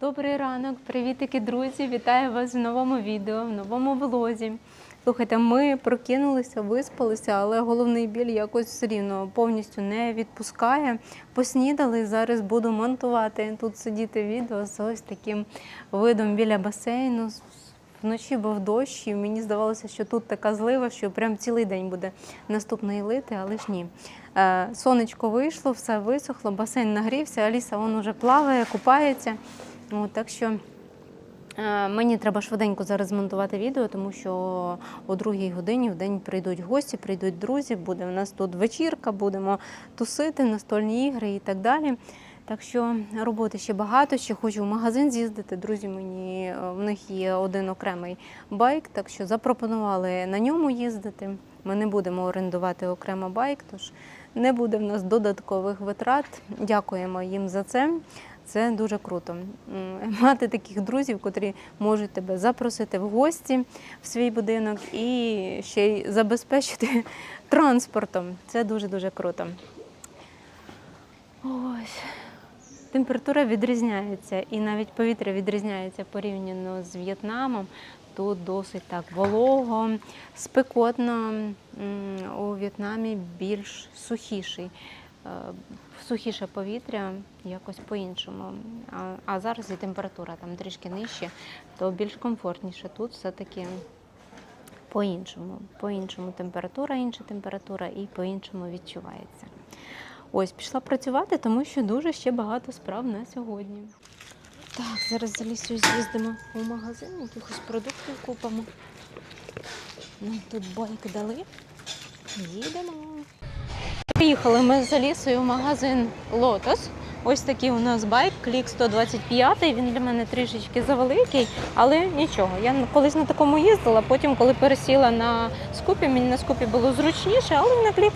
Добрий ранок, привітики, друзі! Вітаю вас в новому відео, в новому влозі. Слухайте, ми прокинулися, виспалися, але головний біль якось все рівно повністю не відпускає. Поснідали, зараз буду монтувати тут сидіти відео з ось таким видом біля басейну. Вночі був дощ, і мені здавалося, що тут така злива, що прям цілий день буде наступний лити, але ж ні. Е, Сонечко вийшло, все висохло, басейн нагрівся, Аліса вон уже плаває, купається. От, так що е, мені треба швиденько зараз змонтувати відео, тому що о другій годині в день прийдуть гості, прийдуть друзі, буде в нас тут вечірка, будемо тусити, настольні ігри і так далі. Так що роботи ще багато, ще хочу в магазин з'їздити. Друзі мені е, в них є один окремий байк, так що запропонували на ньому їздити. Ми не будемо орендувати окремо байк, тож не буде в нас додаткових витрат. Дякуємо їм за це. Це дуже круто. Мати таких друзів, котрі можуть тебе запросити в гості в свій будинок і ще й забезпечити транспортом. Це дуже-дуже круто. Ось. Температура відрізняється, і навіть повітря відрізняється порівняно з В'єтнамом. Тут досить так волого, спекотно. У В'єтнамі більш сухіший. Сухіше повітря якось по-іншому. А, а зараз і температура там трішки нижче, то більш комфортніше. Тут все-таки по-іншому. По-іншому температура, інша температура і по-іншому відчувається. Ось, пішла працювати, тому що дуже ще багато справ на сьогодні. Так, зараз за лісою з'їздимо у магазин, якихось продуктів купимо. Нам тут байк дали. Їдемо. Приїхали ми за лісою в магазин Лотос. Ось такий у нас байк, клік 125. Він для мене трішечки завеликий, але нічого. Я колись на такому їздила, потім, коли пересіла на скупі, мені на скупі було зручніше, але на клік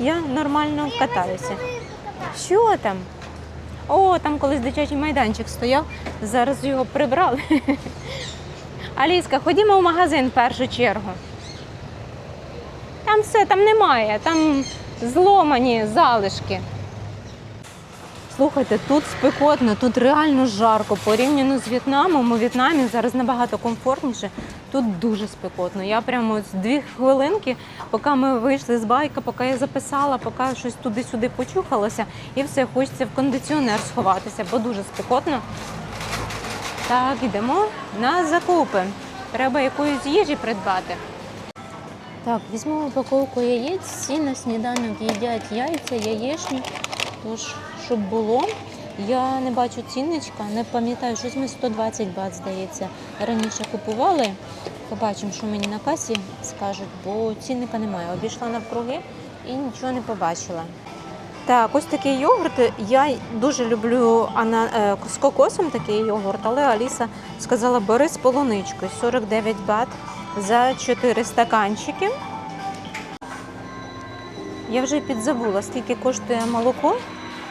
я нормально катаюся. Що там? О, там колись дитячий майданчик стояв, зараз його прибрали. Аліска, ходімо в магазин в першу чергу. Там все, там немає, там зломані залишки. Слухайте, тут спекотно, тут реально жарко. Порівняно з В'єтнамом. У В'єтнамі зараз набагато комфортніше. Тут дуже спекотно. Я прямо з дві хвилинки, поки ми вийшли з байка, поки я записала, поки щось туди-сюди почухалося, і все, хочеться в кондиціонер сховатися, бо дуже спекотно. Так, йдемо на закупи. Треба якоїсь їжі придбати. Так, візьмемо упаковку яєць, всі на сніданок їдять яйця, яєчню. Тож, щоб було, я не бачу цінничка, не пам'ятаю, щось ми 120 бат, здається, раніше купували. Побачимо, що мені на касі скажуть, бо цінника немає. Обійшла навкруги і нічого не побачила. Так, ось такий йогурт. Я дуже люблю ана... е, з кокосом такий йогурт, але Аліса сказала, бери з полуничкою 49 бат за 4 стаканчики. Я вже підзабула, скільки коштує молоко,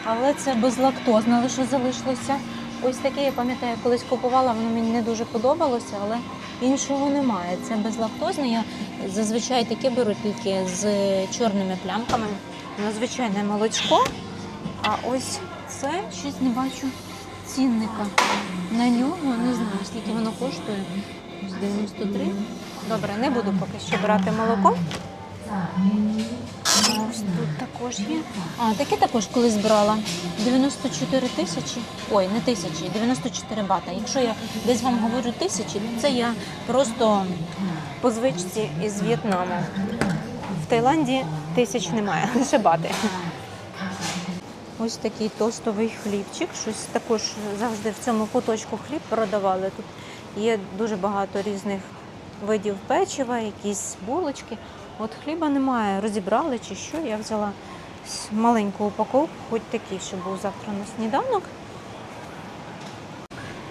але це безлактозне лише залишилося. Ось таке, я пам'ятаю, колись купувала, воно мені не дуже подобалося, але іншого немає. Це безлактозне. Я зазвичай таке беру тільки з чорними плямками. Воно звичайне молочко. А ось це щось не бачу цінника. На нього не знаю, скільки воно коштує. 93. Добре, не буду поки що брати молоко. Ось тут також є. А, таке також колись брала. 94 тисячі. Ой, не тисячі, 94 бата. Якщо я десь вам говорю тисячі, то це я просто по звичці із В'єтнаму. В Таїланді тисяч немає, лише бати. Ось такий тостовий хлібчик. Щось також завжди в цьому куточку хліб продавали. Тут є дуже багато різних видів печива, якісь булочки. От хліба немає, розібрали чи що. Я взяла маленьку упаковку, хоч такий, щоб був завтра на сніданок.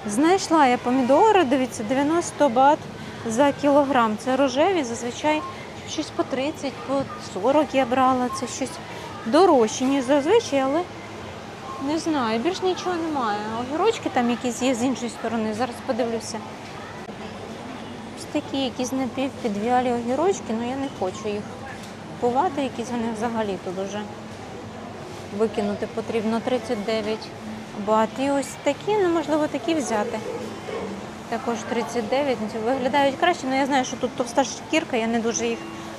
Знайшла я помідори, дивіться, 90 бат за кілограм. Це рожеві, зазвичай щось по 30, по 40 я брала. Це щось дорожче, ніж зазвичай, але не знаю, більш нічого немає. Огірочки там якісь є з іншої сторони. Зараз подивлюся. Такі якісь напівпідвялі огірочки, але я не хочу їх купувати, якісь вони взагалі тут уже викинути потрібно 39 Бо а ті ось такі, ну можливо, такі взяти. Також 39, ну, виглядають краще. Ну я знаю, що тут товста шкірка, я не дуже їх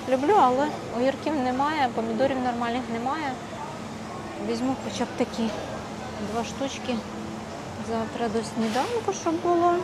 люблю, але огірків немає, помідорів нормальних немає. Візьму хоча б такі два штучки завтра до сніданку, щоб було.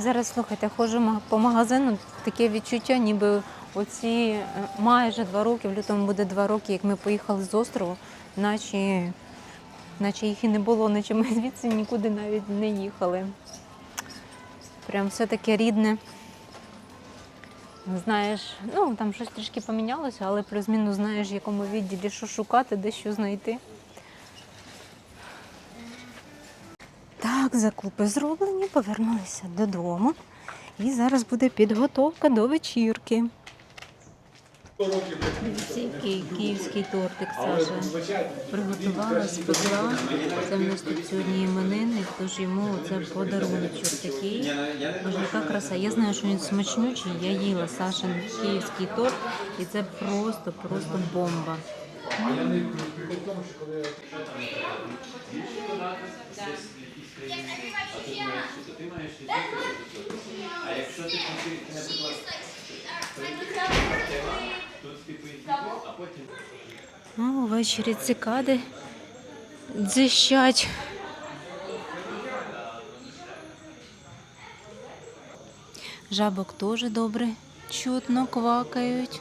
Зараз слухайте, ходжу по магазину, таке відчуття, ніби оці е, майже два роки, в лютому буде два роки, як ми поїхали з острову, наче, наче їх і не було, наче ми звідси нікуди навіть не їхали. Прям все таке рідне. Знаєш, ну там щось трішки помінялося, але плюс-мінус знаєш, в якому відділі що шукати, де що знайти. Так, закупи зроблені, повернулися додому. І зараз буде підготовка до вечірки. Дивіться, який київський тортик Саша приготувала, спекла. Це в нас тут сьогодні іменинник, тож йому це подаруночок такий. Боже, яка краса. Я знаю, що він смачнючий. Я їла Сашин київський торт, і це просто, просто бомба. Ну, ввечері цикади дзищать. Жабок теж добре чутно квакають.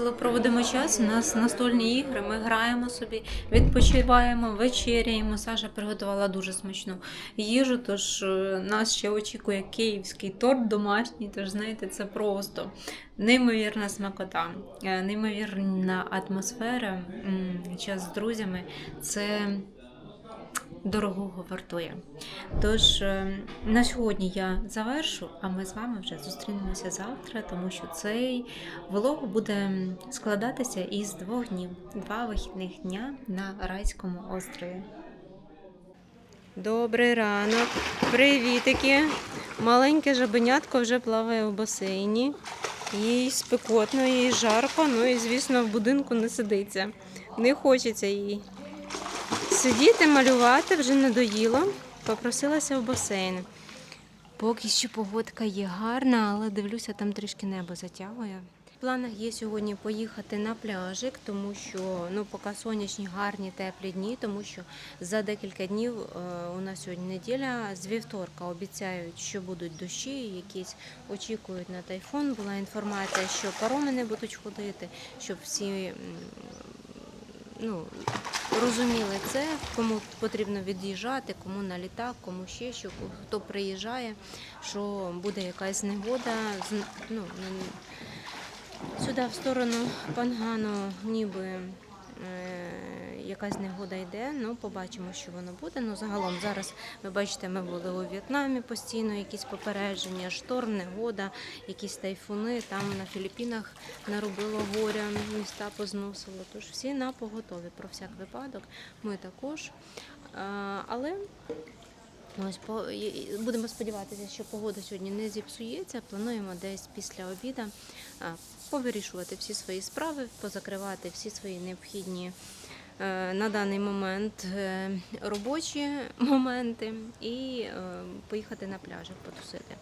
Весело проводимо час. У нас настольні ігри, ми граємо собі, відпочиваємо, вечеряємо. Саша приготувала дуже смачну їжу, тож е, нас ще очікує київський торт домашній. Тож, знаєте, це просто неймовірна смакота, е, неймовірна атмосфера, час з друзями. Це дорогого вартує. Тож е, на сьогодні я завершу, а ми з вами вже зустрінемося завтра, тому що цей влог буде складатися із двох днів, два вихідних дня на райському острові. Добрий ранок, привітики! Маленьке жабенятко вже плаває в басейні. Їй спекотно, їй жарко, ну і звісно в будинку не сидиться. Не хочеться їй сидіти, малювати вже надоїло. Попросилася в басейн. Поки що погодка є гарна, але дивлюся, там трішки небо затягує. В планах є сьогодні поїхати на пляжик, тому що ну, поки сонячні, гарні, теплі дні, тому що за декілька днів е, у нас сьогодні неділя, з вівторка обіцяють, що будуть дощі, якісь очікують на тайфун. Була інформація, що пароми не будуть ходити, щоб всі ну, розуміли це, кому потрібно від'їжджати, кому на літак, кому ще що, хто приїжджає, що буде якась негода. Ну, сюди в сторону Пангану ніби е, якась негода йде, ну побачимо, що воно буде. Ну загалом зараз ви бачите, ми були у В'єтнамі постійно, якісь попередження, шторм, негода, якісь тайфуни. Там на Філіппінах наробило горя, міста позносило. Тож всі на поготові про всяк випадок. Ми також. Але Ось по будемо сподіватися, що погода сьогодні не зіпсується. Плануємо десь після обіда повирішувати всі свої справи, позакривати всі свої необхідні на даний момент е, робочі моменти і е, поїхати на пляжик потусити.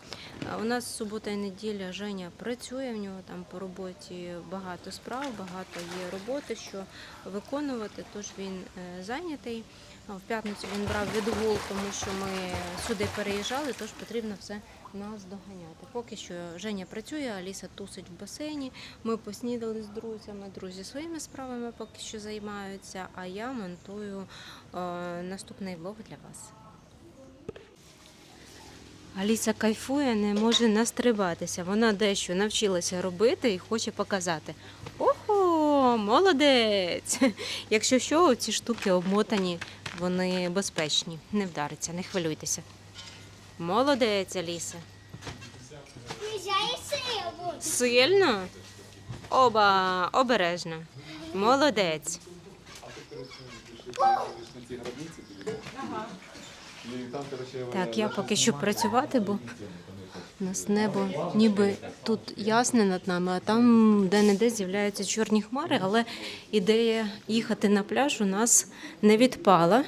Е, У нас субота і неділя Женя працює, в нього там по роботі багато справ, багато є роботи, що виконувати, тож він е, зайнятий. В п'ятницю він брав відгул, тому що ми сюди переїжджали, тож потрібно все нас доганяти. Поки що Женя працює, Аліса тусить в басейні. Ми поснідали з друзями. Друзі своїми справами поки що займаються, а я монтую е, наступний влог для вас. Аліса кайфує, не може настрибатися. Вона дещо навчилася робити і хоче показати. Ого, молодець! Якщо що, ці штуки обмотані, вони безпечні. Не вдариться, не хвилюйтеся. Молодець, Аліса. Приїжджає силу. Сильно? Оба, обережно. Молодець. Так, я поки що працювати, бо у нас небо ніби тут ясне над нами, а там де-не-де з'являються чорні хмари, але ідея їхати на пляж у нас не відпала.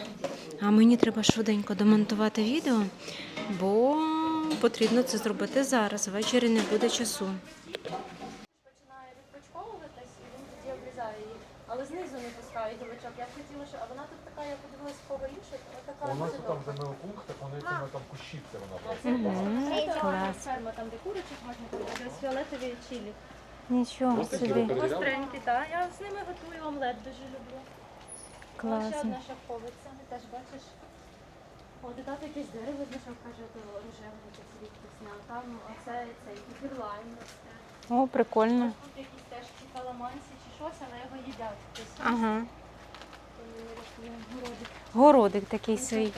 А мені треба швиденько домонтувати відео, бо потрібно це зробити зараз. Ввечері не буде часу. починає відпочковуватись, і він тоді обрізає її. Але знизу не пускає гілочок. Я хотіла, що а вона тут така, я подивилась кого інше, вона така нас дуже там, де ми так вони цими там кущівці вона Це ферма, там де курочок можна купити, ось фіолетові чилі. Нічого собі. Гостренькі, так. Я з ними готую омлет, дуже люблю. Ось Ще Класно. одна шовковиця, теж бачиш. Там якесь дерево знайшов, каже, то рожеве якесь звідки зняв. Там оце цей кіпірлайн росте. О, прикольно. Тут якісь теж чи каламанці, чи щось, але його їдять. Тобто, Ага. городик. Городик такий свій.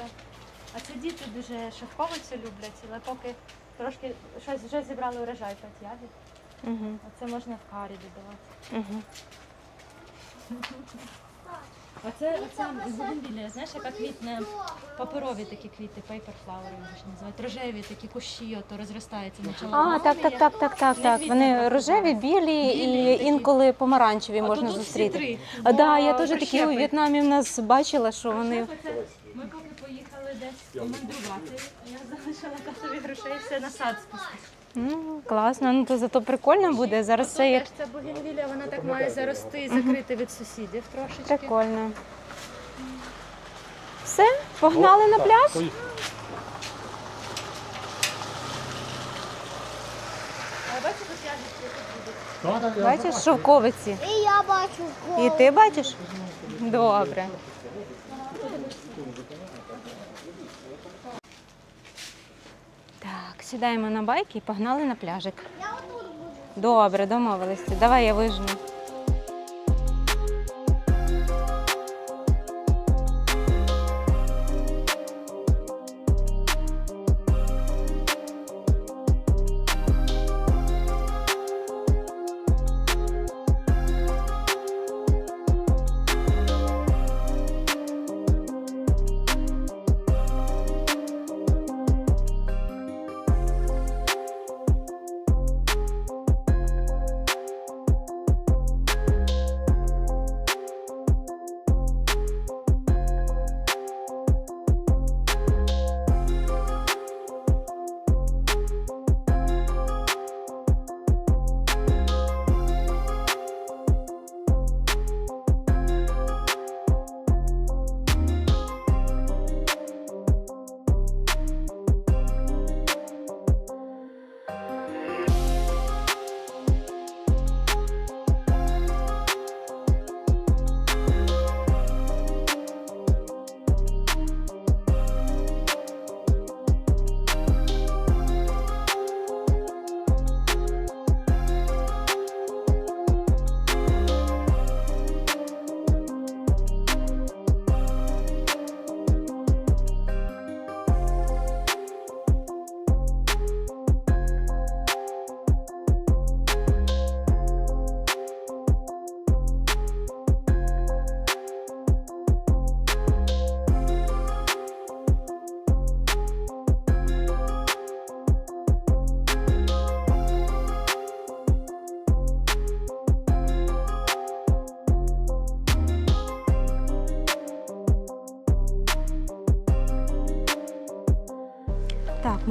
А це діти дуже шовковицю люблять, але поки трошки щось вже зібрали урожай п'ять ягід. Угу. А це можна в карі додавати. Угу. А це, це знаєш, яка квітне паперові такі квіти, paper flower, вони ж називають. Рожеві такі кущі, ото розростаються на А, так, так, так, так, так, так. Вони рожеві, білі і інколи помаранчеві можна зустріти. А да, я теж такі у В'єтнамі в нас бачила, що вони. Я залишила касові грошей, все на сад спустити. Ну, класно, ну то зато прикольно буде. Зараз це як Теж ця бугенвілія, вона так має зарости і закрити від сусідів трошечки. прикольно. Все, погнали на пляж? Бачите, тут ягідки тут будуть. Бачиш, шовковиці. І я бачу І ти бачиш? Добре. Сідаємо на байк і погнали на пляжик. Я. Добре, домовилися. Давай я вижну.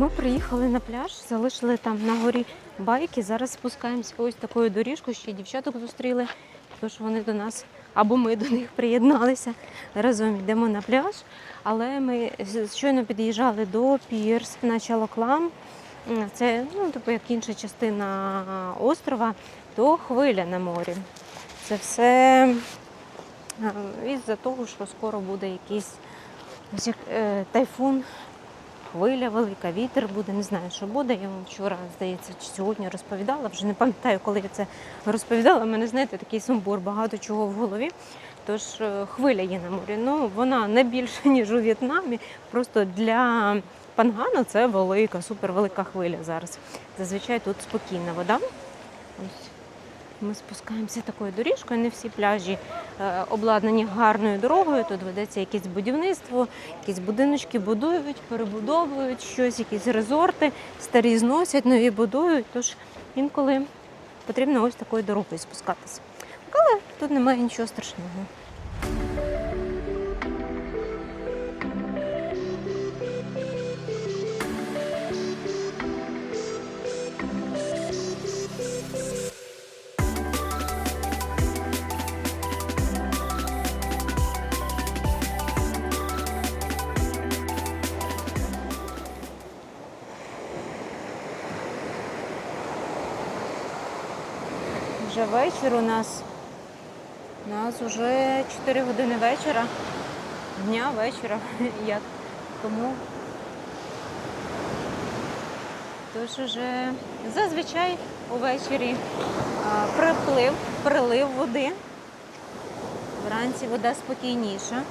Ми приїхали на пляж, залишили там на горі байки. Зараз спускаємося ось такою доріжкою. Ще дівчаток зустріли, тож вони до нас або ми до них приєдналися. Разом йдемо на пляж. Але ми щойно під'їжджали до Пірс на Чалоклам. М, Це ну, типу, як інша частина острова, то хвиля на морі. Це все із-за того, що скоро буде якийсь е, тайфун хвиля велика, вітер буде, не знаю, що буде. Я вам вчора, здається, чи сьогодні розповідала, вже не пам'ятаю, коли я це розповідала. У мене, знаєте, такий сумбур, багато чого в голові. Тож е, хвиля є на морі. Ну, вона не більше, ніж у В'єтнамі. Просто для Пангана це велика, супервелика хвиля зараз. Зазвичай тут спокійна вода. Ось ми спускаємося такою доріжкою. Не всі пляжі е, обладнані гарною дорогою. Тут ведеться якесь будівництво, якісь будиночки будують, перебудовують щось, якісь резорти, старі зносять, нові будують. Тож інколи потрібно ось такою дорогою спускатися. Але тут немає нічого страшного. Вечір у нас. У нас вже 4 години вечора. Дня вечора. Як тому. Тож уже зазвичай увечері приплив, прилив води. Вранці вода спокійніша.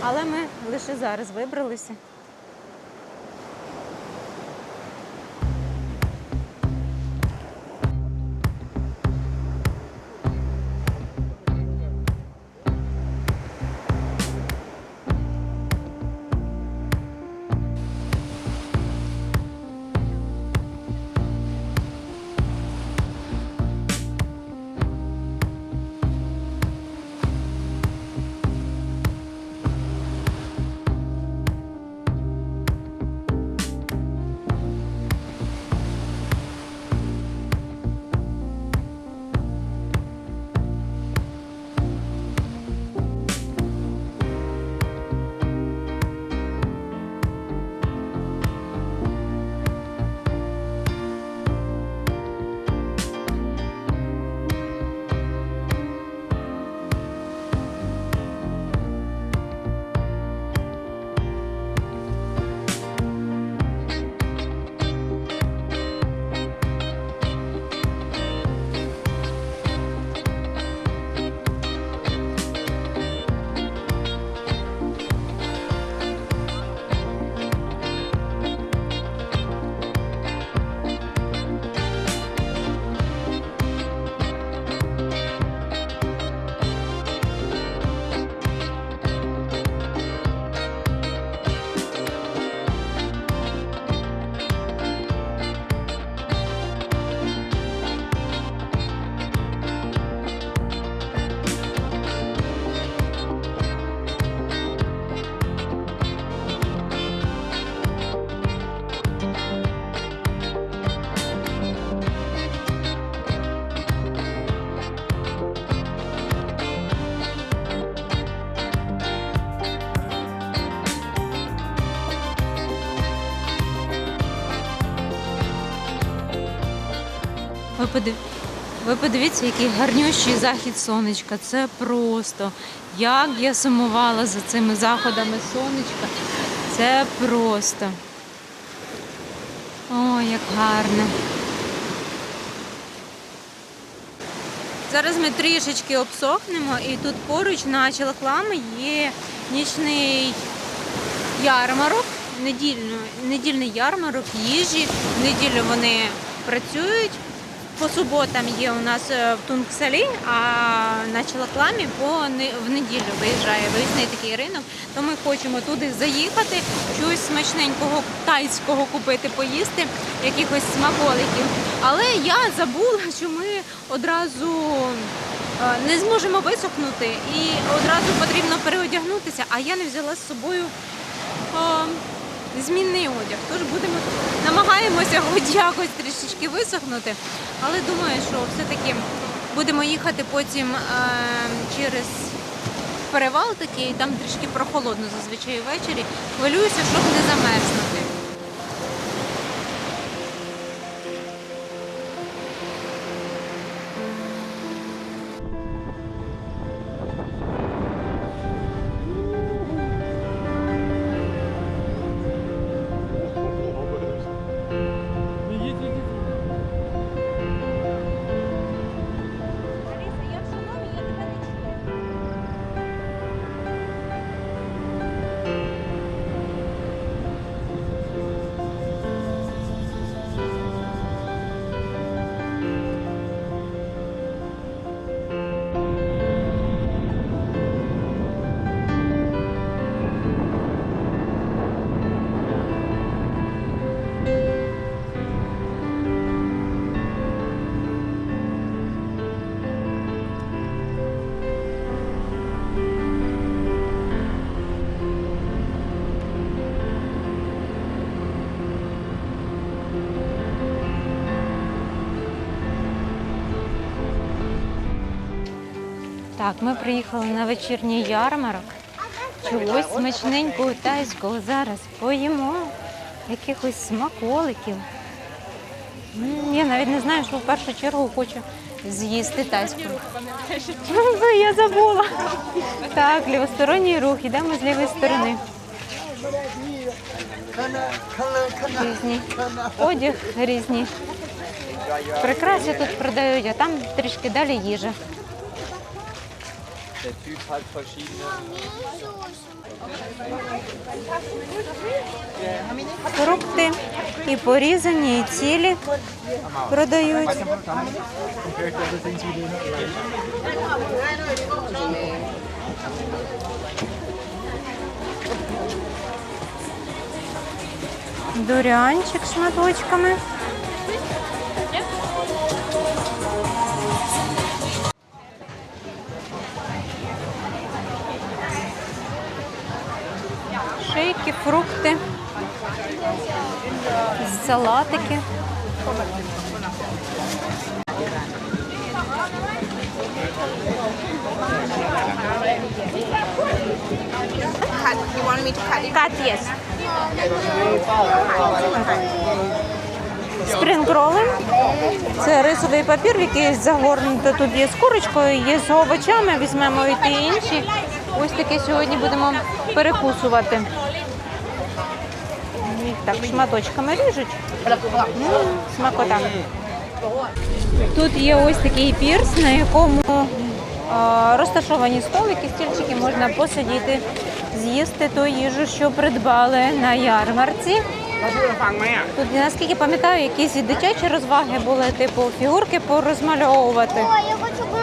Але ми лише зараз вибралися. Ви подивіться, який гарнющий захід сонечка. Це просто. Як я сумувала за цими заходами сонечка. Це просто. Ой, як гарно. Зараз ми трішечки обсохнемо, і тут поруч на Челоклами є нічний ярмарок, недільно, недільний ярмарок їжі. В неділю вони працюють. По суботам є у нас е, в Тунгсалі, а на Челокламі по в неділю виїжджає виїзний такий ринок. То ми хочемо туди заїхати, щось смачненького тайського купити, поїсти, якихось смаколиків. Але я забула, що ми одразу е, не зможемо висохнути і одразу потрібно переодягнутися, а я не взяла з собою е, змінний одяг. Тож будемо намагаємося хоч якось трішечки висохнути, але думаю, що все-таки будемо їхати потім е, через перевал такий, там трішки прохолодно зазвичай ввечері. Хвилююся, щоб не замерзнути. Так, ми приїхали на вечірній ярмарок. Чогось смачненького тайського зараз поїмо. Якихось смаколиків. Я навіть не знаю, що в першу чергу хочу з'їсти тайську. Я забула. Так, лівосторонній рух, йдемо з лівої сторони. Різні. Одяг різні. Прикраси тут продають, а там трішки далі їжа. Der Typ hat verschiedene. Фрукти і порізані, і цілі продають. Дурянчик шматочками. Шейки, фрукти, салатики. Кат є. Спрінгроли. Це рисовий папір, який загорнуто. Тут є з курочкою, є з овочами, візьмемо і ті інші. Ось таке сьогодні будемо перекусувати. Так шматочками ріжуть. М, Смакота. Тут є ось такий пірс, на якому розташовані столики, стільчики, можна посидіти, з'їсти ту їжу, що придбали на ярмарці. Тут, наскільки пам'ятаю, якісь дитячі розваги були, типу фігурки порозмальовувати. Ой, я хочу.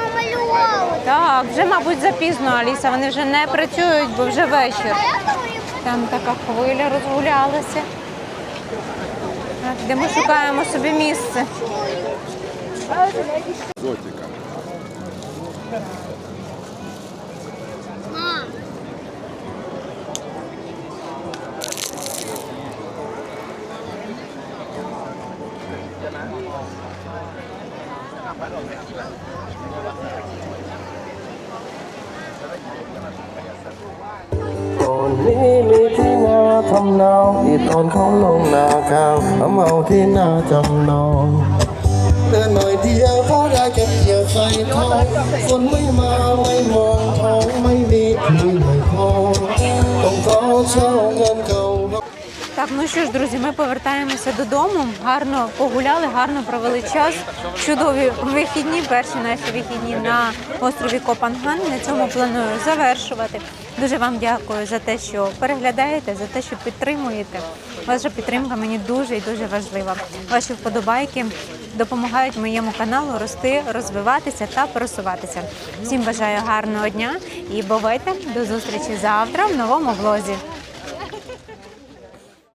Так, вже, мабуть, запізно, Аліса. Вони вже не працюють, бо вже вечір. Там така хвиля розгулялася. Так, де ми шукаємо собі місце. мам, ที่ตอนเขาลงนาข้าวเอาเมาที่นาจำนองเดินหน่อยเดียวเขาได้เก็บเกี่ยวใส่ทองฝนไม่มาไม่มองท้องไม่มีที่ไม่พอต้องขอเช่าเงินเขา Так, ну що ж, друзі, ми повертаємося додому. Гарно погуляли, гарно провели час. Чудові вихідні, перші наші вихідні на острові Копанган. На цьому планую завершувати. Дуже вам дякую за те, що переглядаєте, за те, що підтримуєте. Ваша підтримка мені дуже і дуже важлива. Ваші вподобайки допомагають моєму каналу рости, розвиватися та просуватися. Всім бажаю гарного дня і бувайте до зустрічі завтра в новому влозі.